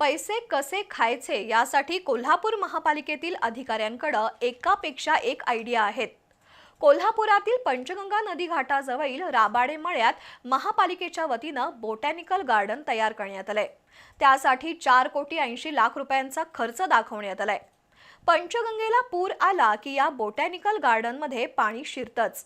पैसे कसे खायचे यासाठी कोल्हापूर महापालिकेतील अधिकाऱ्यांकडं एकापेक्षा एक आयडिया आहेत. कोल्हापुरातील पंचगंगा नदी घाटाजवळील राबाडे मळ्यात महापालिकेच्या वतीनं बोटॅनिकल गार्डन तयार करण्यात आलंय. त्यासाठी चार कोटी ऐंशी लाख रुपयांचा खर्च दाखवण्यात आलाय. पंचगंगेला पूर आला की या बोटॅनिकल गार्डनमध्ये पाणी शिरतंच.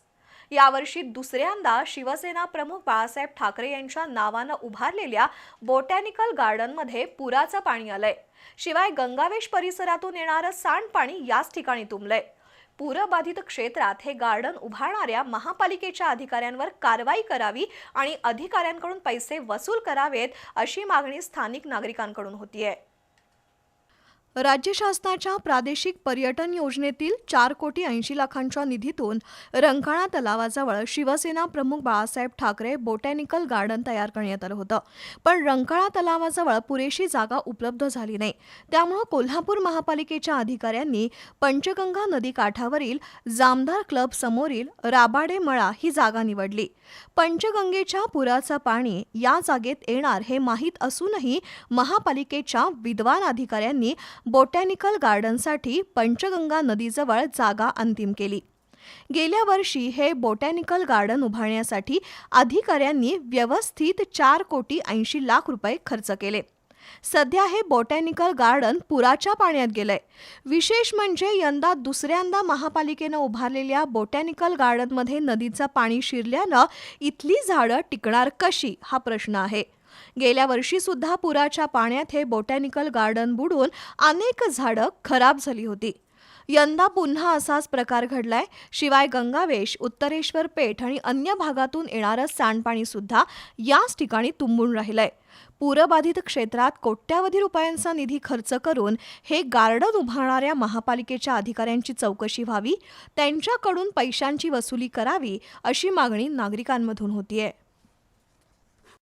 यावर्षी दुसऱ्यांदा शिवसेना प्रमुख बाळासाहेब ठाकरे यांच्या नावानं उभारलेल्या बोटॅनिकल गार्डनमध्ये पुराचं पाणी आलंय. शिवाय गंगावेश परिसरातून येणारं सांडपाणी याच ठिकाणी तुंबलंय. पूरबाधित क्षेत्रात हे गार्डन उभारणाऱ्या महापालिकेच्या अधिकाऱ्यांवर कारवाई करावी आणि अधिकाऱ्यांकडून पैसे वसूल करावेत अशी मागणी स्थानिक नागरिकांकडून होतीये. राज्य शासनाच्या प्रादेशिक पर्यटन योजनेतील चार कोटी ऐंशी लाखांच्या निधीतून रंकाळा तलावाजवळ शिवसेना प्रमुख बाळासाहेब ठाकरे बोटॅनिकल गार्डन तयार करण्यात आलं होतं. पण रंकाळा तलावाजवळ पुरेशी जागा उपलब्ध झाली नाही. त्यामुळं कोल्हापूर महापालिकेच्या अधिकाऱ्यांनी पंचगंगा नदी काठावरील जामदार क्लब समोरील राबाडे मळा ही जागा निवडली. पंचगंगेच्या पुराचं पाणी या जागेत येणार हे माहीत असूनही महापालिकेच्या विद्वान अधिकाऱ्यांनी बोटॅनिकल गार्डनसाठी पंचगंगा नदीजवळ जागा अंतिम केली. गेल्या वर्षी हे बोटॅनिकल गार्डन उभारण्यासाठी अधिकाऱ्यांनी व्यवस्थित चार कोटी ऐंशी लाख रुपये खर्च केले. सध्या हे बोटॅनिकल गार्डन पुराच्या पाण्यात गेलंय. विशेष म्हणजे यंदा दुसऱ्यांदा महापालिकेनं उभारलेल्या बोटॅनिकल गार्डनमध्ये नदीचं पाणी शिरल्यानं इथली झाडं टिकणार कशी? हा प्रश्न आहे. गेल्या वर्षी सुद्धा पुराच्या पाण्यात हे बोटॅनिकल गार्डन बुडून अनेक झाडं खराब झाली होती. यंदा पुन्हा असाच प्रकार घडलाय. शिवाय गंगावेश उत्तरेश्वर पेठ आणि अन्य भागातून येणारं सांडपाणी सुद्धा याच ठिकाणी तुंबून राहिलंय. पूरबाधित क्षेत्रात कोट्यावधी रुपयांचा निधी खर्च करून हे गार्डन उभारणाऱ्या महापालिकेच्या अधिकाऱ्यांची चौकशी व्हावी त्यांच्याकडून पैशांची वसुली करावी अशी मागणी नागरिकांमधून होतीये.